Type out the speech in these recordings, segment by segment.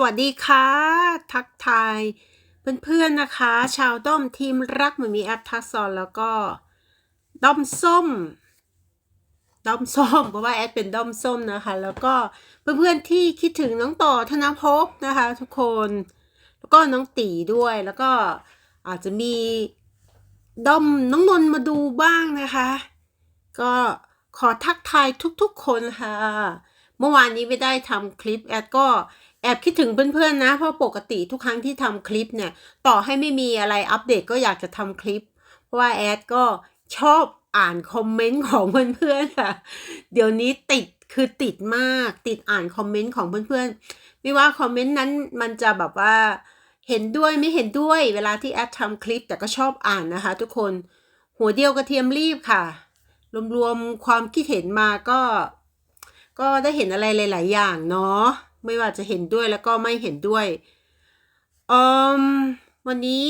สวัสดีค่ะ ทักทายเพื่อนๆนะคะ ชาวด้อมทีมรักเหมือนมีแอปทักซอนแล้วก็ด้อมส้มด้อมส้มเพราะว่าแอดเป็นด้อมส้มนะคะ แล้วก็เพื่อนๆที่คิดถึงน้องต่อธนภพนะคะ ทุกคนแล้วก็น้องตีด้วยแล้วก็อาจจะมีด้อมน้องนนมาดูบ้างนะคะ ก็ขอทักทายทุกๆคนค่ะ เมื่อวานนี้ไม่ได้ทำคลิปแอดก็ แอบคิดถึงเพื่อนๆนะ เพราะปกติทุกครั้งที่ทำคลิปเนี่ย ต่อให้ไม่มีอะไรอัปเดตก็อยากจะทำคลิป เพราะว่าแอดก็ชอบอ่านคอมเมนต์ของเพื่อนๆค่ะ เดี๋ยวนี้ติดคือติดมากติดอ่านคอมเมนต์ของเพื่อนๆ ไม่ว่าคอมเมนต์นั้นมันจะแบบว่าเห็นด้วยไม่เห็นด้วยเวลาที่แอดทำคลิปแต่ก็ชอบอ่านนะคะทุกคนหัวเดียวกระเทียมรีบค่ะ รวมๆความคิดเห็นมาก็ ก็ได้เห็นอะไรหลาย ๆ อย่างเนาะ ไม่ว่าจะเห็นด้วยแล้วก็ไม่เห็นด้วยอืมวันนี้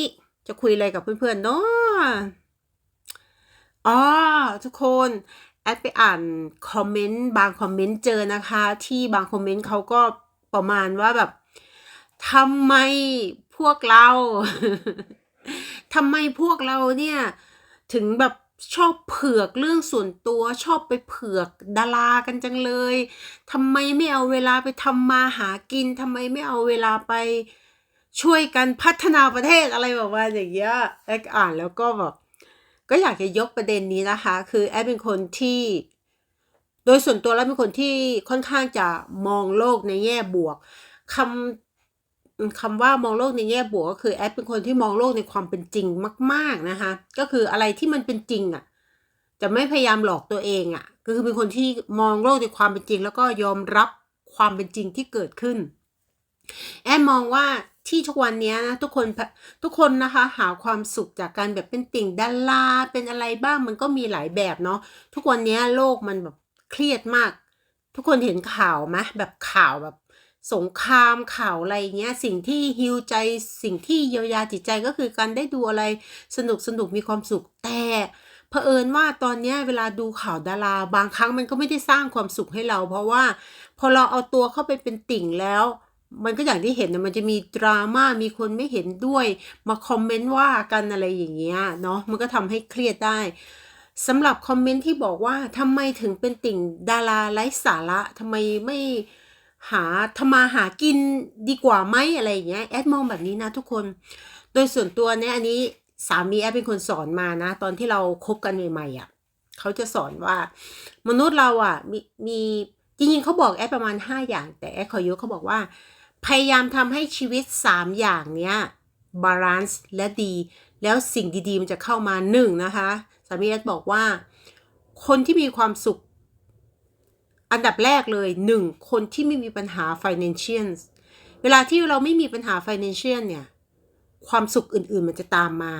จะคุยอะไรกับเพื่อนๆเนาะอ๋อทุกคนแอดไปอ่านคอมเมนต์บางคอมเมนต์เจอนะคะ ที่บางคอมเมนต์เขาก็ประมาณว่าแบบทำไมพวกเราทำไมพวกเราเนี่ย ถึงแบบ ชอบเผือกเรื่องส่วนตัวชอบไปเผือกดารากันจังเลยทำไมไม่เอาเวลาไปทำมาหากินทำไมไม่เอาเวลาไปช่วยกันพัฒนาประเทศอะไรแบบว่าอย่างเงี้ยแอดอ่านแล้วก็แบบก็อยากจะยกประเด็นนี้นะคะ คือแอดเป็นคนที่ โดยส่วนตัวแล้วเป็นคนที่ค่อนข้างจะมองโลกในแง่บวกคำ คำว่ามองโลกในแง่บวกก็คือแอดเป็นคนที่มองโลกในความเป็นจริงมาก ๆนะคะ ก็คืออะไรที่มันเป็นจริงอะ จะไม่พยายามหลอกตัวเองอะ ก็คือเป็นคนที่มองโลกในความเป็นจริง แล้วก็ยอมรับความเป็นจริงที่เกิดขึ้น แอดมองว่าที่ทุกวันนี้นะทุกคนทุกคนนะคะหาความสุขจากการแบบเป็นติ่งดาราเป็นอะไรบ้างมันก็มีหลายแบบเนาะทุกวันนี้โลกมันแบบเครียดมาก ทุกคนเห็นข่าวไหมแบบข่าวแบบ สงครามข่าวอะไรเงี้ย สิ่งที่ฮิวใจสิ่งที่เยียวยาจิตใจก็คือการได้ดูอะไรสนุกสนุกมีความสุขแต่เผอิญว่าตอนนี้เวลาดูข่าวดารา บางครั้งมันก็ไม่ได้สร้างความสุขให้เรา เพราะว่าพอเราเอาตัวเข้าไปเป็นติ่งแล้ว มันก็อย่างที่เห็นนะมันจะมีดราม่ามีคนไม่เห็นด้วย มาคอมเมนต์ว่ากันอะไรอย่างเงี้ยเนาะมันก็ทำให้เครียดได้สำหรับคอมเมนต์ที่บอกว่าทำไมถึงเป็นติ่งดาราไร้สาระทำไมไม่ หาทำมาหากินดีกว่าไหมอะไรอย่างเงี้ยแอดมองแบบนี้นะทุกคน โดยส่วนตัวเนี่ยอันนี้สามีแอดเป็นคนสอนมานะ ตอนที่เราคบกันใหม่ๆอะ่ะเขาจะสอนว่ามนุษย์เราอะมีมีจริงๆเขาบอกแอดประมาณ 5 อย่าง แต่แอดขอยกเขาบอกว่า พยายามทำให้ชีวิต 3 อย่างเนี้ยบาลานซ์และดี แล้วสิ่งดีๆมันจะเข้ามาหนึ่งนะคะสามีแอดบอกว่า คนที่มีความสุข อันดับแรกเลยหนึ่งคนที่ไม่มีปัญหา financial เวลาที่เราไม่มีปัญหา financial เนี่ย ความสุขอื่นๆมันจะตามมา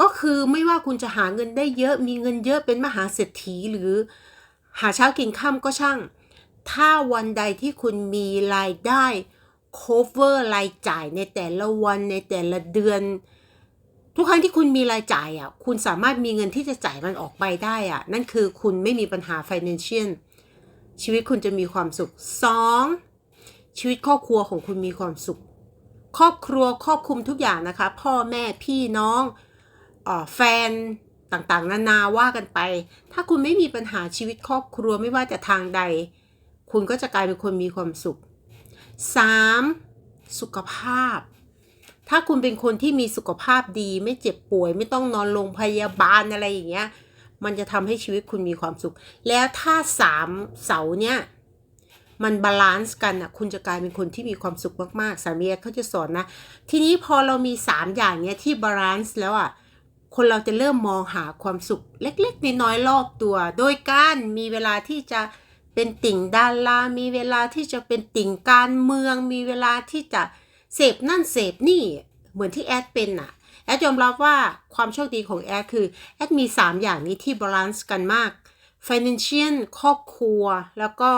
ก็คือไม่ว่าคุณจะหาเงินได้เยอะ มีเงินเยอะเป็นมหาเศรษฐีหรือหาเช้ากินข้าก็ช่าง ถ้าวันใดที่คุณมีรายได้ cover รายจ่ายในแต่ละวันในแต่ละเดือน ทุกครั้งที่คุณมีรายจ่ายอะ คุณสามารถมีเงินที่จะจ่ายมันออกไปได้อะ นั่นคือคุณไม่มีปัญหา financial ชีวิตคุณจะมีความสุข 2. ชีวิตครอบครัวของคุณมีความสุข ครอบครัวครอบคลุมทุกอย่างนะคะ พ่อแม่พี่น้องออแฟนต่างๆ นานาว่ากันไป ถ้าคุณไม่มีปัญหาชีวิตครอบครัวไม่ว่าจะทางใด คุณก็จะกลายเป็นคนมีความสุข 3. สุขภาพ ถ้าคุณเป็นคนที่มีสุขภาพดีไม่เจ็บป่วย ไม่ต้องนอนโรงพยาบาลอะไรอย่างเงี้ย มันจะทำให้ชีวิตคุณมีความสุข แล้วถ้าสามเสาเนี่ยมันบาลานซ์กันอะคุณจะกลายเป็นคนที่มีความสุขมากๆ สามีเขาจะสอนนะ ทีนี้พอเรามีสามอย่างเนี้ยที่บาลานซ์แล้วอะคนเราจะเริ่มมองหาความสุขเล็กๆน้อยๆรอบตัว โดยการมีเวลาที่จะเป็นติ่งดารามีเวลาที่จะเป็นติ่งการเมือง มีเวลาที่จะเสพนั่นเสพนี่เหมือนที่แอดเป็นอะ แอดยอมรับว่าความโชคดีของแอดคือแอดมี 3 อย่างนี้ที่บาลานซ์กันมาก financial ครอบครัว แล้วก็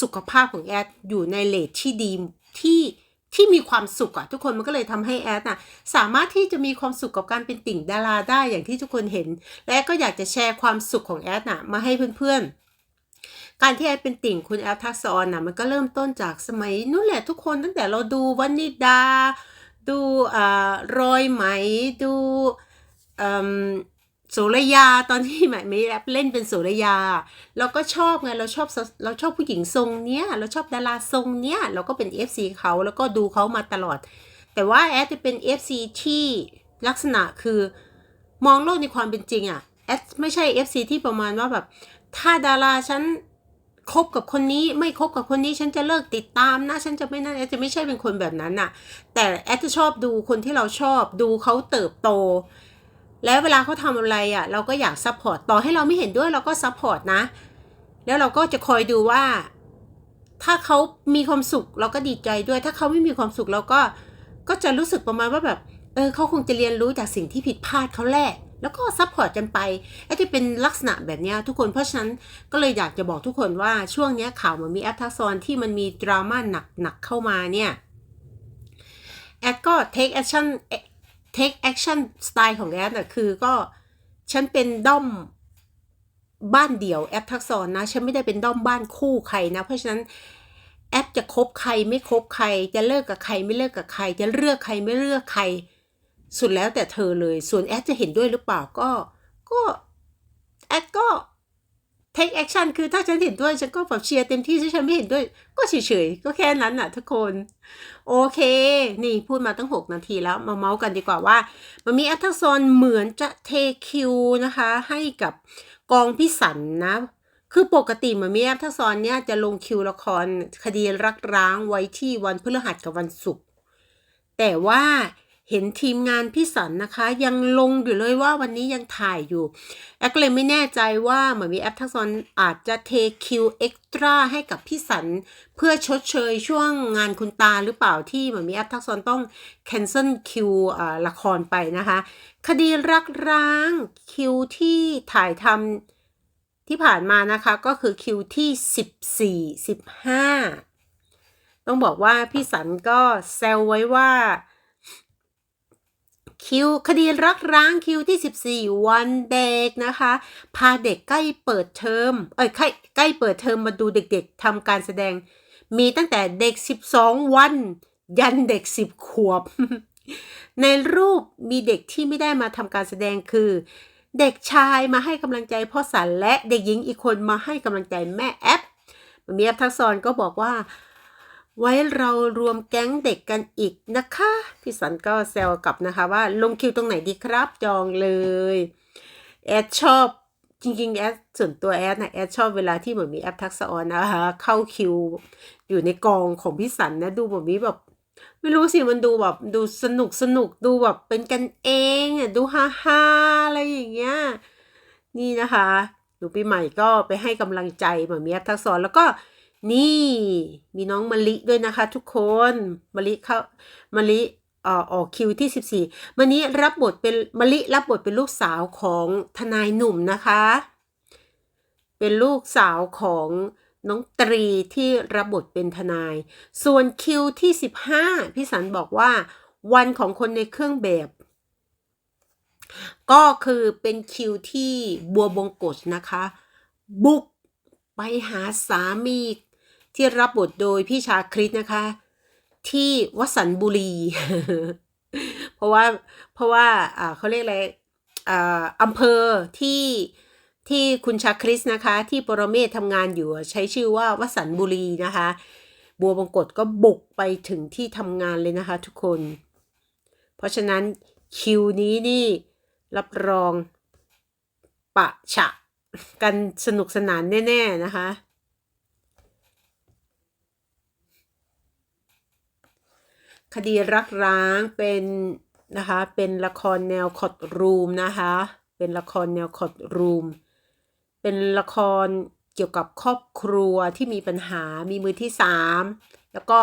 สุขภาพของแอดอยู่ในเลทที่ดีที่ที่มีความสุขอะทุกคนมันก็เลยทำให้แอดน่ะสามารถที่จะมีความสุขกับการเป็นติ่งดาราได้อย่างที่ทุกคนเห็น และก็อยากจะแชร์ความสุขของแอดน่ะมาให้เพื่อนๆ การที่แอดเป็นติ่งคุณแอฟทักษรน่ะมันก็เริ่มต้นจากสมัยนู่นแหละทุกคนตั้งแต่เราดูวันนิดา ดูอ่ารอยไหมดูอ่มโสระยาตอนที่หมายไม่แอปเล่นเป็นโสระยา เราก็ชอบไงเราชอบเราชอบผู้หญิงทรงเนี้ยเราชอบดาราทรงเนี้ยเราก็เป็น FC เขาแล้วก็ดูเขามาตลอด แต่ว่าแอดจะเป็น FC ที่ลักษณะคือมองโลกในความเป็นจริงอะแอดไม่ใช่ FC ที่ประมาณว่าแบบ ถ้าดาราฉัน คบกับคนนี้ไม่คบกับคนนี้ฉันจะเลิกติดตามนะฉันจะไม่นั่นแอดจะไม่ใช่เป็นคนแบบนั้นน่ะ แต่แอดจะชอบดูคนที่เราชอบดูเขาเติบโต แล้วเวลาเขาทำอะไรอะ เราก็อยากซัพพอร์ตต่อให้เราไม่เห็นด้วยเราก็ซัพพอร์ตนะ แล้วเราก็จะคอยดูว่า ถ้าเขามีความสุขเราก็ดีใจด้วย ถ้าเขาไม่มีความสุขเราก็ก็จะรู้สึกประมาณว่าแบบเออเขาคงจะเรียนรู้จากสิ่งที่ผิดพลาดเขาแหละ แล้วก็ซัพพอร์ตกันไปไอ้ที่เป็นลักษณะแบบเนี้ยทุกคนเพราะฉะนั้นก็เลยอยากจะบอกทุกคนว่าช่วงเนี้ยข่าวมันมีแอปทักษรที่มันมีดราม่าหนักๆเข้ามาเนี่ยแอดก็ take action take action สไตล์ของแอดน่ะคือก็ฉันเป็นด้อมบ้านเดี่ยวแอปทักษรนะ ฉันไม่ได้เป็นด้อมบ้านคู่ใครนะ เพราะฉะนั้นแอปจะคบใครไม่คบใคร จะเลิกกับใครไม่เลิกกับใคร จะเลือกใครไม่เลือกใคร สุดแล้วแต่เธอเลย ส่วนแอดจะเห็นด้วยหรือเปล่าก็ ก็แอดก็ take action คือถ้าฉันเห็นด้วย ฉันก็แบบเชียร์เต็มที่ถ้าฉันไม่เห็นด้วย ก็เฉยๆ ก็แค่นั้นน่ะทุกคน โอเค นี่พูดมาตั้ง 6 นาทีแล้ว มาเมาส์กันดีกว่าว่า มันมีแอปทักษรเหมือนจะเทคิวนะคะ ให้กับกองพิสันนะ คือปกติมันมีแอปทักษรเนี่ยจะลงคิวละครคดีรักร้างไว้ที่วันพฤหัสกับวันศุกร์แต่ว่า เห็นทีมงานพี่สันนะคะ ยังลงอยู่เลยว่าวันนี้ยังถ่ายอยู่แอปก็เลยไม่แน่ใจว่าเหมือนมีแอปทักษรอาจจะเทคิวเอ็กตร้าให้กับพี่สัน เพื่อชดเชยช่วงงานคุณตาหรือเปล่าที่เหมือนมีแอปทักษรต้อง cancel คิวละครไปนะคะ คดีรักร้างคิวที่ถ่ายทำที่ผ่านมานะคะก็คือคิวที่ 14 15ต้องบอกว่าพี่สันก็แซวไว้ว่า คิวคดีรักร้างคิวที่ 14 วันเด็กนะคะ พาเด็กใกล้เปิดเทอมเอ้ยใกล้ใกล้เปิดเทอมมาดูเด็กๆทำการแสดง มีตั้งแต่เด็ก 12 วัน ยันเด็ก 10 ขวบ ในรูปมีเด็กที่ไม่ได้มาทำการแสดงคือ เด็กชายมาให้กำลังใจพ่อสันและเด็กหญิงอีกคนมาให้กำลังใจแม่แอปมีแอปทักษรก็บอกว่า ไว้เรารวมแก๊งเด็กกันอีกนะคะ พี่สันก็แซวกลับนะคะว่าลงคิวตรงไหนดีครับจองเลย แอดชอบจริงๆแอดส่วนตัวแอดนะแอดชอบเวลาที่เหมือนมีแอปทักษรนนะคะเข้าคิว อยู่ในกองของพี่สันนะดูเหมือนมีแบบไม่รู้สิมันดูแบบดูสนุกสนุกดูแบบเป็นกันเองอะดูฮาฮาอะไรอย่างเงี้ยนี่นะคะหนูปีใหม่ก็ไปให้กำลังใจเหมือนมีแอปทักษรแล้วก็ นี่มีน้องมะลิด้วยนะคะทุกคนมะลิเขามะลิอ่อออกคิวที่ 14วันนี้รับบทเป็นมะลิรับบทเป็นลูกสาวของทนายหนุ่มนะคะ เป็นลูกสาวของน้องตรีที่รับบทเป็นทนาย ส่วนคิวที่ 15 พี่สันบอกว่า วันของคนในเครื่องแบบ ก็คือเป็นคิวที่บัวบงกฎนะคะ บุกไปหาสามี ที่รับบทโดยพี่ชาคริสนะคะ ที่วสันบุรี เพราะว่าเพราะว่าอ่าเขาเรียกอะไรอ่าอำเภอที่ที่คุณชาคริสนะคะ ที่ปรเมศทำงานอยู่ใช้ชื่อว่าวสันบุรีนะคะ บัวบงกฎก็บุกไปถึงที่ทำงานเลยนะคะทุกคน เพราะฉะนั้นคิวนี้นี่รับรองปะฉะกันสนุกสนานแน่ ๆ นะคะ คดีรักร้างเป็นนะคะเป็นละครแนวคอดรูมนะคะเป็นละครแนวคอดรูมเป็นละครเกี่ยวกับครอบครัวที่มีปัญหามีมือที่สามแล้วก็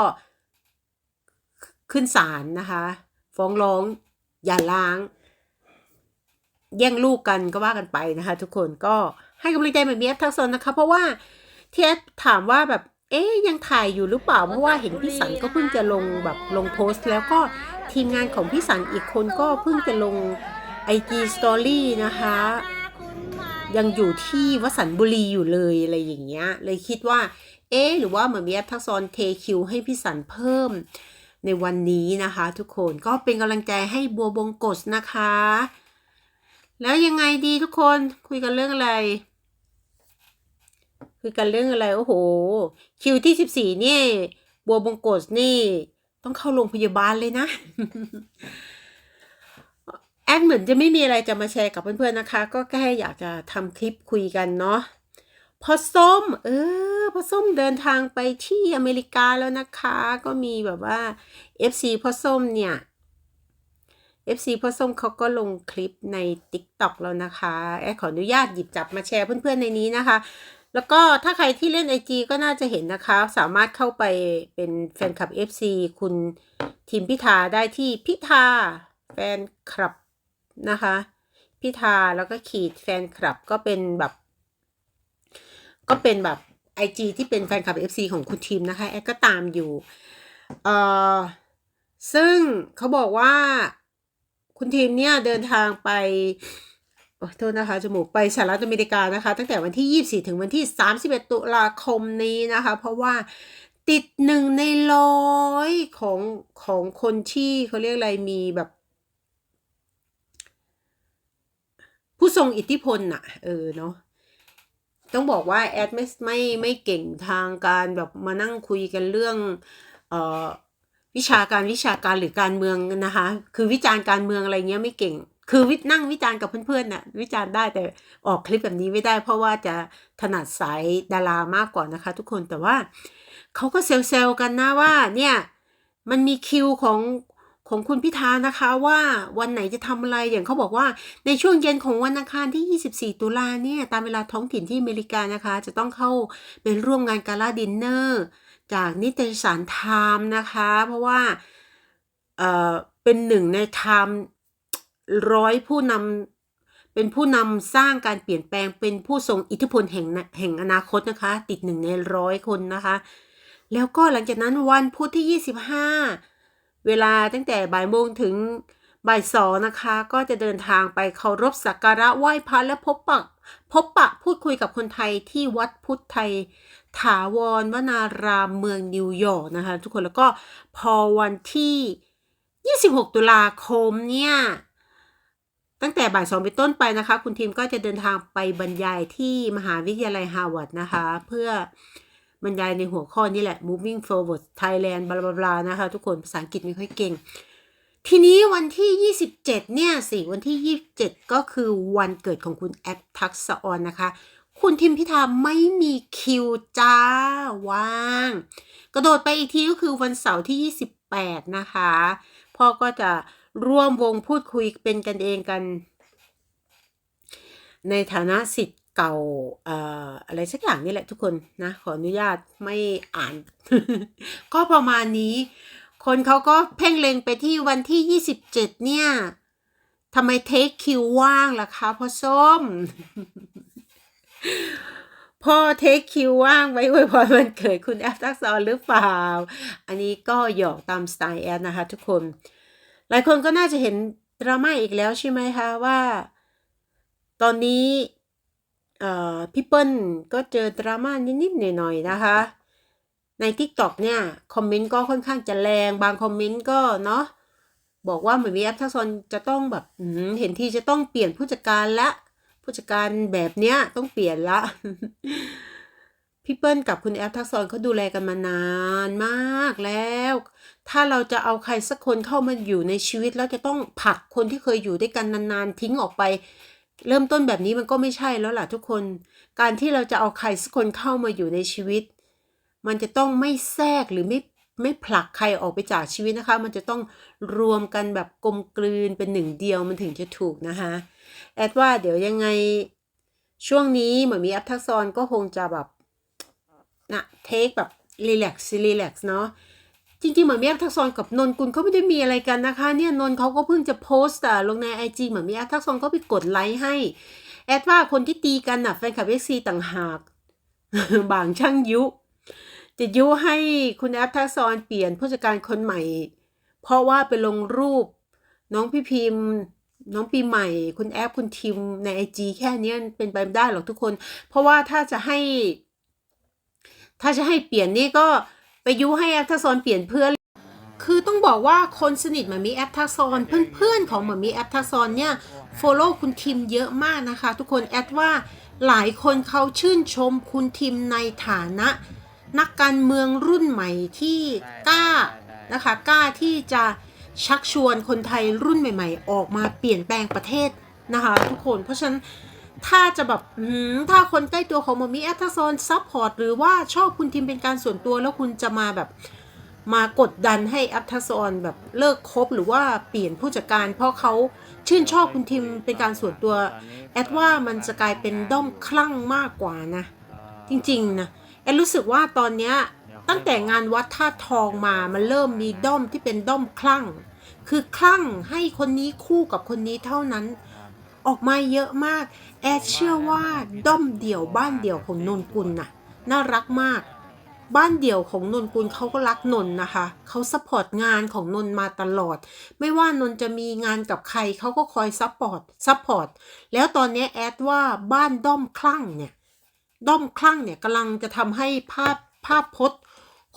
ขึ้นศาลนะคะ ฟ้องร้องอย่าล้าง แย่งลูกกันก็ว่ากันไปนะคะ ทุกคนก็ให้กำลังใจแบบนี้ทักษนนะคะ เพราะว่าที่แอดถามว่าแบบ เอ๊ยยังถ่ายอยู่หรือเปล่าเพราะว่าเห็นพี่สันก็เพิ่งจะลงแบบลงโพสต์ แล้วก็ทีมงานของพี่สันอีกคนก็เพิ่งจะลง IG Story นะคะ ยังอยู่ที่วสันต์บุรีอยู่เลยอะไรอย่างเงี้ย เลยคิดว่า เอ๊ะหรือว่าเหมือนมีแอปทักษรเทคิวให้พี่สันเพิ่มในวันนี้นะคะทุกคนก็เป็นกำลังใจให้บัวบงกฎนะคะ แล้วยังไงดีทุกคนคุยกันเรื่องอะไร คุยกันเรื่องอะไร โอ้โห คิวที่สิบสี่นี่บัวบงกฎนี่ ต้องเข้าโรงพยาบาลเลยนะ แอดเหมือนจะไม่มีอะไรจะมาแชร์กับเพื่อนๆนะคะ ก็แค่อยากจะทำคลิปคุยกันเนาะพอส้ม เออพอส้มเดินทางไปที่อเมริกาแล้วนะคะ ก็มีแบบว่า FC พอส้มเนี่ย FC พอส้มเขาก็ลงคลิปใน TikTok แล้วนะคะ แอดขออนุญาตหยิบจับมาแชร์เพื่อนๆในนี้นะคะ แล้วก็ถ้าใครที่เล่น IG ก็น่าจะเห็นนะคะ สามารถเข้าไปเป็นแฟนคลับ FC คุณทีมพิธาได้ที่พิธาแฟนคลับนะคะ พิธาแล้วก็ขีดแฟนคลับก็เป็นแบบ ก็เป็นแบบ IG ที่เป็นแฟนคลับ FC ของคุณทีมนะคะ แอดก็ตามอยู่เอ่อซึ่งเขาบอกว่าคุณทีมเนี่ยเดินทางไป โอ้โทษนะคะจมูกไปสหรัฐอเมริกานะคะ ตั้งแต่วันที่ 24 ถึงวันที่ 31 ตุลาคมนี้นะคะ เพราะว่าติดหนึ่งในร้อยของของคนที่เขาเรียกอะไรมีแบบ ผู้ทรงอิทธิพลน่ะ เออเนาะต้องบอกว่าแอดไม่ไม่ไม่เก่งทางการแบบมานั่งคุยกันเรื่อง เอ่อวิชาการวิชาการหรือการเมืองนะคะ คือวิจารณ์การเมืองอะไรเงี้ยไม่เก่ง คือวินั่งวิจารณ์กับเพื่อนๆน่ะวิจารณ์ได้แต่ออกคลิปแบบนี้ไม่ได้ เพราะว่าจะถนัดสายดารามากกว่านะคะ ทุกคนแต่ว่าเขาก็เซลเซลกันนะว่าเนี่ยมันมีคิวของของคุณพิธานะคะว่าวันไหนจะทำอะไรอย่างเขาบอกว่าในช่วงเย็นของวันอังคารที่ 24 ตุลาเนี่ยตามเวลาท้องถิ่นที่อเมริกานะคะ จะต้องเข้าเป็นร่วมงานกาลาดินเนอร์จากนิตยสารไทม์นะคะ เพราะว่าเอ่อเป็นหนึ่งในไทม์ ร้อยผู้นำเป็นผู้นำสร้างการเปลี่ยนแปลงเป็นผู้ทรงอิทธิพลแห่งแห่งอนาคตนะคะ ติดหนึ่งในร้อยคนนะคะ แล้วก็หลังจากนั้นวันพุธที่ 25 เวลาตั้งแต่บ่ายโมงถึงบ่ายสองนะคะ ก็จะเดินทางไปเคารพสักการะไหว้พระและพบปะพบปะพูดคุยกับคนไทยที่วัดพุทธไทย ถาวรวนารามเมืองนิวยอร์กนะคะ ทุกคนแล้วก็พอวันที่ 26 ตุลาคมเนี่ย ตั้งแต่บ่ายสองเป็นต้นไปนะคะ คุณทีมก็จะเดินทางไปบรรยายที่มหาวิทยาลัยฮาร์วาร์ดนะคะ เพื่อบรรยายในหัวข้อนี้แหละ moving forward Thailand บลาบลานะคะ ทุกคนภาษาอังกฤษไม่ค่อยเก่ง ทีนี้วันที่ 27 เนี่ยสิวันที่ 27 ก็คือวันเกิดของคุณแอปทักษออนนะคะ คุณทิมพิธาไม่มีคิวจ้าว่าง กระโดดไปอีกทีก็คือวันเสาร์ที่ 28 นะคะ พ่อก็จะ ร่วมวงพูดคุยเป็นกันเองกัน ในฐานะสิทธิ์เก่าออะไรสักอย่างนี่แหละทุกคนนะขออนุญาตไม่อ่าน ก็ประมาณนี้ คนเขาก็เพ่งเล็งไปที่วันที่ 27 เนี่ยทำไมเทคคิวว่างล่ะคะพ่อส้ม พ่อเทคคิวว่างไว้ไว้พอวันเกิดคุณแอฟทักษรหรือเปล่า อันนี้ก็หยอกตามสไตล์แอดนะคะทุกคน หลายคนก็น่าจะเห็นดราม่าอีกแล้วใช่ไหมคะว่า ตอนนี้พี่เปิ้ลก็เจอดราม่านิดๆหน่อยๆนะคะ ใน TikTok เนี่ยคอมเมนต์ก็ค่อนข้างจะแรงบางคอมเมนต์ก็เนาะบอกว่าเหมือนมีแอปทักษรจะต้องแบบเห็นที่จะต้องเปลี่ยนผู้จัดการละ ผู้จัดการแบบเนี้ยต้องเปลี่ยนละ พี่เปิ้ลกับคุณแอฟทักษรเขาดูแลกันมานานมากแล้ว ถ้าเราจะเอาใครสักคนเข้ามาอยู่ในชีวิตแล้วจะต้องผลักคนที่เคยอยู่ด้วยกันนานๆทิ้งออกไป เริ่มต้นแบบนี้มันก็ไม่ใช่แล้วล่ะทุกคน การที่เราจะเอาใครสักคนเข้ามาอยู่ในชีวิต มันจะต้องไม่แทรกหรือไม่ไม่ผลักใครออกไปจากชีวิตนะคะ มันจะต้องรวมกันแบบกลมกลืนเป็นหนึ่งเดียวมันถึงจะถูกนะคะแอดว่าเดี๋ยวยังไงช่วงนี้เหมือนมีแอปทักษรก็คงจะแบบ นะเทคแบบรีแลกซ์รีแลกซ์เนาะจริงๆเหมือนมีแอปทักษรกับนนกุลเขาไม่ได้มีอะไรกันนะคะเนี่ยนนเขาก็เพิ่งจะโพสต์ลงในไอจีเหมือนมีแอปทักษรก็ไปกดไลค์ให้ แอดว่าคนที่ตีกันน่ะแฟนคลับเอ็กซีต่างหากบางช่างยุ จะยุให้คุณแอปทักษรเปลี่ยนผู้จัดการคนใหม่ เพราะว่าไปลงรูป น้องพี่พิมพ์น้องปีใหม่ คุณแอฟคุณทิมในไอจีแค่นี้เป็นไปไม่ได้หรอกทุกคน เพราะว่าถ้าจะให้ ถ้าจะให้เปลี่ยนนี่ก็ไปยุให้แอฟทักษรเปลี่ยนเพื่อน คือต้องบอกว่าคนสนิทหมามีแอปทักษรเพื่อนๆของหมามีแอปทักษรเนี่ย follow คุณทิมเยอะมากนะคะ ทุกคนแอดว่าหลายคนเขาชื่นชมคุณทิมในฐานะ นักการเมืองรุ่นใหม่ที่กล้านะคะกล้าที่จะชักชวนคนไทยรุ่นใหม่ ๆ ออกมาเปลี่ยนแปลงประเทศนะคะ ทุกคนเพราะฉะนั้น ถ้าจะแบบถ้าคนใกล้ตัวของมมีแอปทักษรซัพพอร์ตหรือว่าชอบคุณทิมเป็นการส่วนตัวแล้วคุณจะมาแบบมากดดันให้อัพทักษรแบบเลิกคบหรือว่าเปลี่ยนผู้จัดการ เพราะเขาชื่นชอบคุณทิมเป็นการส่วนตัว แอดว่ามันจะกลายเป็นด้อมคลั่งมากกว่านะ จริงๆนะแอดรู้สึกว่าตอนเนี้ยตั้งแต่งานวัดท่าทองมามันเริ่มมีด้อมที่เป็นด้อมคลั่ง คือคลั่งให้คนนี้คู่กับคนนี้เท่านั้น ออกมาเยอะมาก แอดเชื่อว่าด้อมเดี่ยวบ้านเดี่ยวของนนกุลน่ะน่ารักมาก บ้านเดี่ยวของนนกุลเขาก็รักนนนะคะเขาซัพพอร์ตงานของนนมาตลอด ไม่ว่านนจะมีงานกับใครเขาก็คอยซัพพอร์ตซัพพอร์ตแล้วตอนนี้แอดว่าบ้านด้อมคลั่งเนี่ยด้อมคลั่งเนี่ยกำลังจะทำให้ภาพภาพพจน์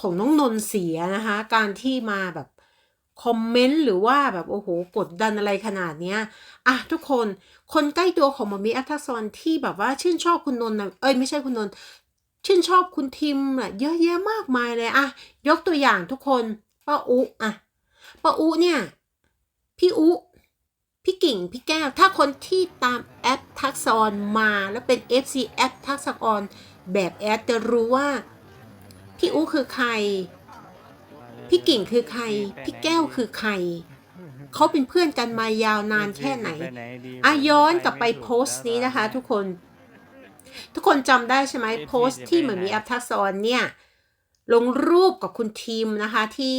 ของน้องนนเสียนะคะการที่มาแบบ คอมเมนต์หรือว่าแบบโอ้โหกดดันอะไรขนาดเนี้ยอะทุกคนคนใกล้ตัวของมอมีอัทซอนที่แบบว่าชื่นชอบคุณนนท์เอ้ยไม่ใช่คุณนนท์ชื่นชอบคุณทิมอะเยอะแยะมากมายเลยอะยกตัวอย่างทุกคนป้าอุอะป้าอุเนี่ยพี่อุพี่กิ่งพี่แก้ว ถ้าคนที่ตามแอปทักษรมาแล้วเป็น FC แอปทักษรแบบแอดจะรู้ว่า พี่อูคือใคร พี่กิ่งคือใคร พี่แก้วคือใคร เขาเป็นเพื่อนกันมายาวนานแค่ไหนอะย้อนกลับไปโพสต์นี้นะคะ ทุกคน ทุกคนจำได้ใช่ไหมโพสต์ที่เหมือนมีแอปทักษรเนี่ยลงรูปกับคุณทีมนะคะ ที่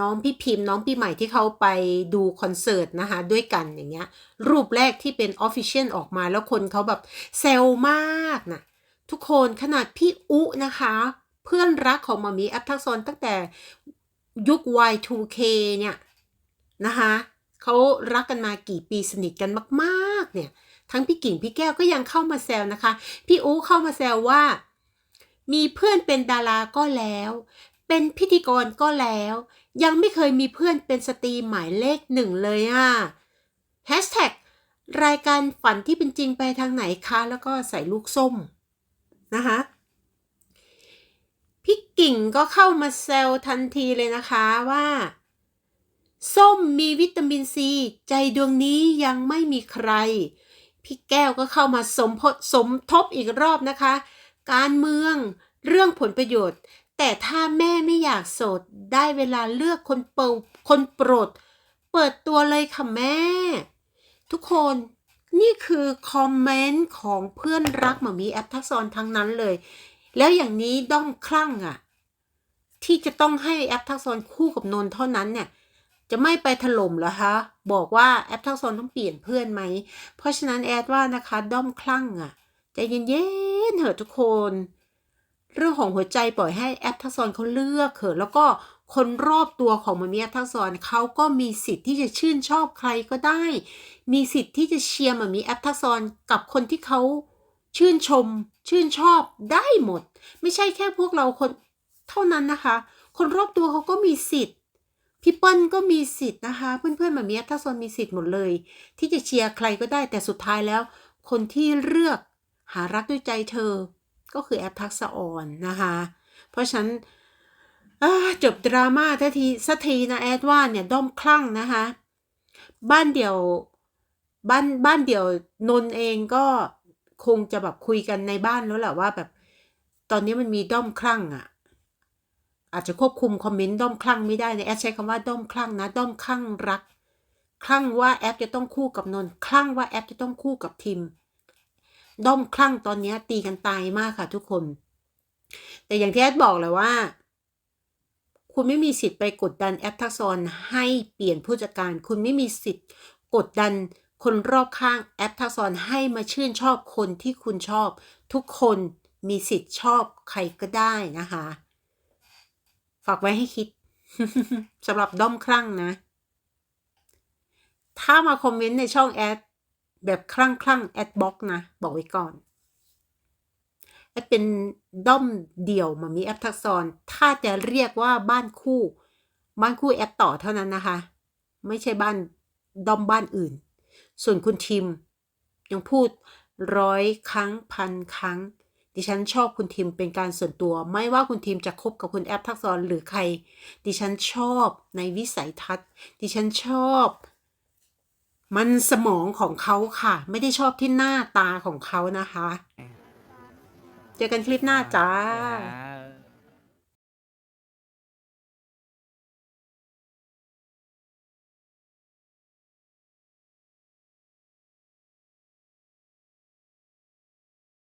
น้องพี่พิมพ์ น้องพี่ใหม่ที่เขาไปดูคอนเสิร์ตนะคะ ด้วยกันอย่างเงี้ย รูปแรกที่เป็นออฟฟิเชียลออกมาแล้วคนเขาแบบเซลมากนะทุกคนขนาดพี่อุนะคะ เพื่อนรักของมามีแอปทักษรตั้งแต่ ยุค Y2K เนี่ยนะคะเขารักกันมากี่ปีสนิทกันมาก ๆ เนี่ย ทั้งพี่กิ่งพี่แก้วก็ยังเข้ามาแซวนะคะ พี่อู๋เข้ามาแซวว่า มีเพื่อนเป็นดาราก็แล้ว เป็นพิธีกรก็แล้ว ยังไม่เคยมีเพื่อนเป็นสตรีหมายเลขหนึ่งเลยอะแฮชแท็กรายการฝันที่เป็นจริงไปทางไหนคะ แล้วก็ใส่ลูกส้มนะคะ พี่กิ่งก็เข้ามาแซวทันทีเลยนะคะว่า ส้มมีวิตามินซี ใจดวงนี้ยังไม่มีใคร พี่แก้วก็เข้ามาสมพสมทบอีกรอบนะคะ การเมืองเรื่องผลประโยชน์ แต่ถ้าแม่ไม่อยากโสดได้เวลาเลือกคนเปคนโปรด เปิดตัวเลยค่ะแม่ ทุกคนนี่คือคอมเมนต์ของเพื่อนรักหมามีแอปทักษรทั้งนั้นเลย แล้วอย่างนี้ด้อมคลั่งอะที่จะต้องให้แอปทักษรคู่กับนนท์เท่านั้นเนี่ย จะไม่ไปถล่มเหรอคะ บอกว่าแอปทักษรต้องเปลี่ยนเพื่อนไหม เพราะฉะนั้นแอดว่านะคะด้อมคลั่งอะใจเย็นๆเถอะทุกคน เรื่องของหัวใจปล่อยให้แอปทักษรเขาเลือกเถอะแล้วก็คนรอบตัวของมามีแอปทักษรเขาก็มีสิทธิ์ที่จะชื่นชอบใครก็ได้ มีสิทธิ์ที่จะเชียร์มามีแอปทักษรกับคนที่เขา ชื่นชม ชื่นชอบได้หมด ไม่ใช่แค่พวกเราคนเท่านั้นนะคะ คนรอบตัวเขาก็มีสิทธิ์พี่เปิ้ลก็มีสิทธิ์นะคะ เพื่อนๆแบบนี้ถ้าโซนมีสิทธิ์หมดเลย ที่จะเชียร์ใครก็ได้แต่สุดท้ายแล้ว คนที่เลือกหารักด้วยใจเธอ ก็คือแอปทักษะอ่อนนะคะ เพราะฉะนั้นจบดราม่าทันทีสักทีนะแอดว่าเนี่ยด้อมคลั่งนะคะ บ้านเดี่ยวบ้านบ้านเดี่ยวนนเองก็ คงจะแบบคุยกันในบ้านแล้วแหละว่าแบบ ตอนนี้มันมีด้อมคลั่งอะ อาจจะควบคุมคอมเมนต์ด้อมคลั่งไม่ได้นะแอดใช้คำว่าด้อมคลั่งนะด้อมคลั่งรัก คลั่งว่าแอปจะต้องคู่กับนนท์คลั่งว่าแอปจะต้องคู่กับทิมด้อมคลั่งตอนนี้ตีกันตายมากค่ะทุกคน แต่อย่างที่แอดบอกเลยว่า คุณไม่มีสิทธิ์ไปกดดันแอปทักษรให้เปลี่ยนผู้จัดการ คุณไม่มีสิทธิ์กดดัน คนรอบข้างแอปทักษรให้มาชื่นชอบคนที่คุณชอบ ทุกคนมีสิทธิ์ชอบใครก็ได้นะคะ ฝากไว้ให้คิดสำหรับด้อมคลั่งนะ ถ้ามาคอมเมนต์ในช่องแอดแบบคลั่งคลั่งแอดบล็อกนะ บอกไว้ก่อนแอดเป็นด้อมเดี่ยวมามีแอปทักษรถ้าจะเรียกว่าบ้านคู่ บ้านคู่แอดต่อเท่านั้นนะคะ ไม่ใช่บ้านด้อมบ้านอื่น ส่วนคุณทิม ยังพูดร้อยครั้งพันครั้ง ดิฉันชอบคุณทิมเป็นการส่วนตัว ไม่ว่าคุณทิมจะคบกับคุณแอปทักษรหรือใคร ดิฉันชอบในวิสัยทัศน์ ดิฉันชอบ มันสมองของเขาค่ะ ไม่ได้ชอบที่หน้าตาของเขานะคะ เจอกันคลิปหน้าจ้าจ้า